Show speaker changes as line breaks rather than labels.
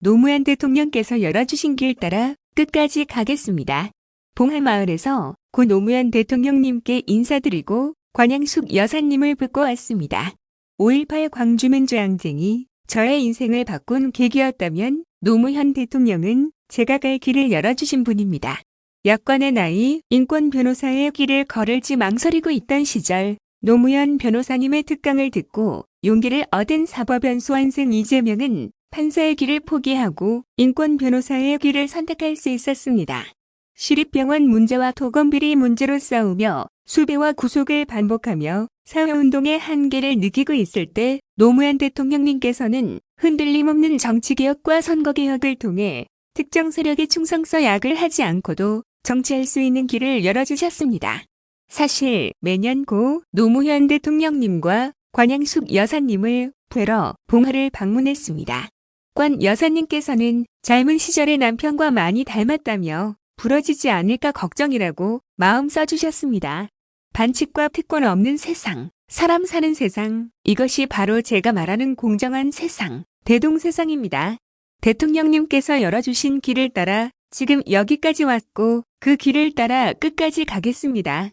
노무현 대통령께서 열어주신 길 따라 끝까지 가겠습니다. 봉하마을에서 고 노무현 대통령님께 인사드리고 관양숙 여사님을 뵙고 왔습니다. 5.18 광주민주항쟁이 저의 인생을 바꾼 계기였다면 노무현 대통령은 제가 갈 길을 열어주신 분입니다. 여권의 나이, 인권 변호사의 길을 걸을지 망설이고 있던 시절 노무현 변호사님의 특강을 듣고 용기를 얻은 사법연수원생 이재명은 판사의 길을 포기하고 인권 변호사의 길을 선택할 수 있었습니다. 시립병원 문제와 토건비리 문제로 싸우며 수배와 구속을 반복하며 사회운동의 한계를 느끼고 있을 때 노무현 대통령님께서는 흔들림 없는 정치개혁과 선거개혁을 통해 특정 세력의 충성서 약을 하지 않고도 정치할 수 있는 길을 열어주셨습니다. 사실 매년 고 노무현 대통령님과 관양숙 여사님을 뵈러 봉화를 방문했습니다. 관 여사님께서는 젊은 시절의 남편과 많이 닮았다며 부러지지 않을까 걱정이라고 마음 써주셨습니다. 반칙과 특권 없는 세상, 사람 사는 세상, 이것이 바로 제가 말하는 공정한 세상, 대동세상입니다. 대통령님께서 열어주신 길을 따라 지금 여기까지 왔고 그 길을 따라 끝까지 가겠습니다.